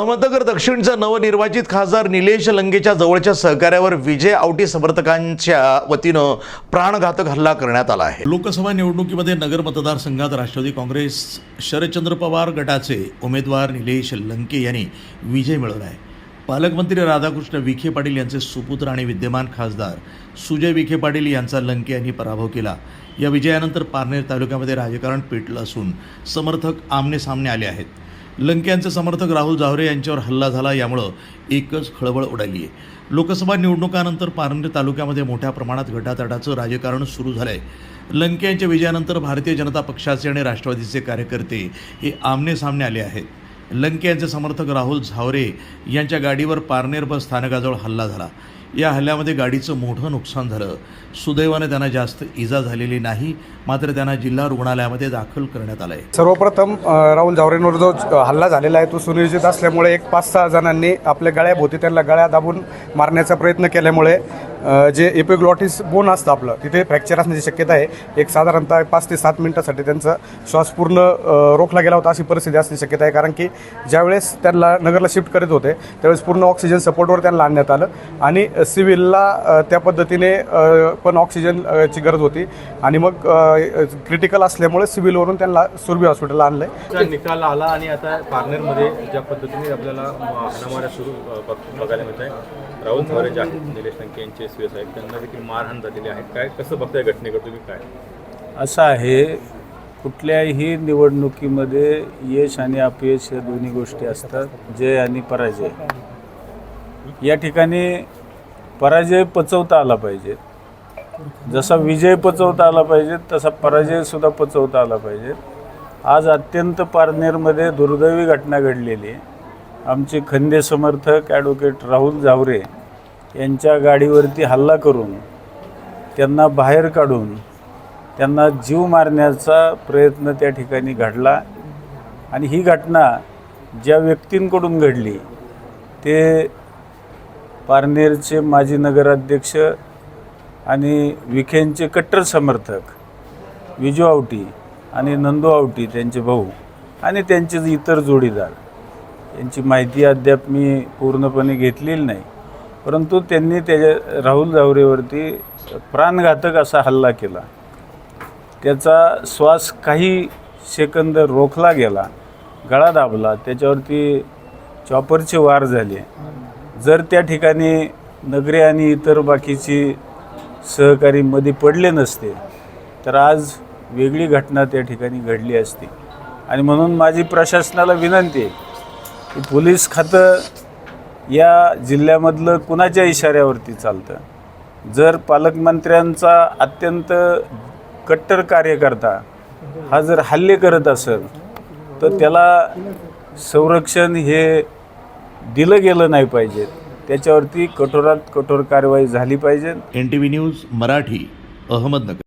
अहमदनगर दक्षिणचा नवनिर्वाचित खासदार निलेश लंगेच्या जवळच्या सहकार्यावर विजय आवटी समर्थकांच्या वतीनं प्राणघातक हल्ला करण्यात आला आहे. लोकसभा निवडणुकीमध्ये नगर मतदारसंघात राष्ट्रवादी काँग्रेस शरदचंद्र पवार गटाचे उमेदवार निलेश लंके यांनी विजय मिळवला आहे. पालकमंत्री राधाकृष्ण विखे पाटील यांचे सुपुत्र आणि विद्यमान खासदार सुजय विखे पाटील यांचा लंके यांनी पराभव केला. या विजयानंतर पारनेर तालुक्यामध्ये राजकारण पेटलं असून समर्थक आमने सामने आले आहेत. लंके समर्थक राहुल जावरे यांच्यावर हल्ला झाला यामुळं एकच खळबळ उडाली आहे लोकसभा निवडणुकानंतर पारनेर तालुक्यामध्ये मोठ्या प्रमाणात गटातटाचं राजकारण सुरू झालं आहे लंके यांच्या विजयानंतर भारतीय जनता पक्षाचे आणि राष्ट्रवादीचे कार्यकर्ते हे आमने सामने आले आहेत. लंके यांचे समर्थक राहुल झावरे यांच्या गाडीवर पारनेर बस स्थानकाजवळ हल्ला झाला. या हल्ल्यामध्ये गाडीचं मोठं नुकसान झालं. सुदैवाने त्यांना जास्त इजा झालेली नाही मात्र त्यांना जिल्हा रुग्णालयामध्ये दाखल करण्यात आलं आहे सर्वप्रथम राहुल जावरेंवर जो हल्ला झालेला आहे तो सुनियोजित असल्यामुळे एक पाच सहा जणांनी आपल्या गळ्याभोवती त्यांना गळ्या दाबून मारण्याचा प्रयत्न केल्यामुळे जे एपिग्लॉटिस बोन असतं आपलं तिथे फ्रॅक्चर असण्याची शक्यता आहे. एक साधारणतः पाच ते सात मिनिटासाठी त्यांचा श्वास पूर्ण रोखला गेला होता अशी परिस्थिती असण्याची शक्यता आहे. कारण की ज्यावेळेस त्यांना नगरला शिफ्ट करत होते त्यावेळेस पूर्ण ऑक्सिजन सपोर्टवर त्यांना आणण्यात आलं. आणि सिव्हिलला त्या पद्धतीने पण ऑक्सिजन ची गरज होती. आणि मग क्रिटिकल असल्यामुळे सिव्हिलवरून त्यांना सुरभी हॉस्पिटलला आणलं आहे निकाल आला आणि आता पार्लरमध्ये ज्या पद्धतीने आपल्याला हाणामाऱ्या सुरू बघायला मिळत आहे राहुल निलेश लंके यांचे एस आहेत त्यांना देखील मारहाण झालेली आहे. काय कसं बघताय घटनेकडे तुम्ही काय? असं आहे कुठल्याही निवडणुकीमध्ये यश आणि अपयश या दोन्ही गोष्टी असतात जय आणि पराजय. या ठिकाणी पराजय पचवता आला पाहिजे. जसा विजय पचवता आला पाहिजे तसा पराजयसुद्धा पचवता आला पाहिजे. आज अत्यंत पारनेरमध्ये दुर्दैवी घटना घडलेली आहे. आमचे खंदे समर्थक ॲडव्होकेट राहुल झावरे यांच्या गाडीवरती हल्ला करून त्यांना बाहेर काढून त्यांना जीव मारण्याचा प्रयत्न त्या ठिकाणी घडला. आणि ही घटना ज्या व्यक्तींकडून घडली ते पारनेरचे माजी नगराध्यक्ष आणि विखेंचे कट्टर समर्थक विजू आवटी आणि नंदू आवटी त्यांचे भाऊ आणि त्यांचे इतर जोडीदार. यांची माहिती अद्याप मी पूर्णपणे घेतलेली नाही. परंतु त्यांनी त्याच्या राहुल जावरेवरती प्राणघातक असा हल्ला केला. त्याचा श्वास काही सेकंद रोखला गेला गळा दाबला त्याच्यावरती चॉपरचे वार झाले. जर त्या ठिकाणी नगरे आणि इतर बाकीची सहकारी मध्ये पडले नसते तर आज वेगळी घटना त्या ठिकाणी घडली असती. आणि म्हणून माझी प्रशासनाला विनंती आहे की पोलीस खातं या जिल्ह्यामधलं कुणाच्या इशाऱ्यावरती चालतं? जर पालकमंत्र्यांचा अत्यंत कट्टर कार्यकर्ता हा जर हल्ले करत असेल तर त्याला संरक्षण हे दिलं गेलं नाही पाहिजे. त्याच्यावरती कठोरात कठोर कारवाई झाली पाहिजे. N T V news Marathi Ahmednagar.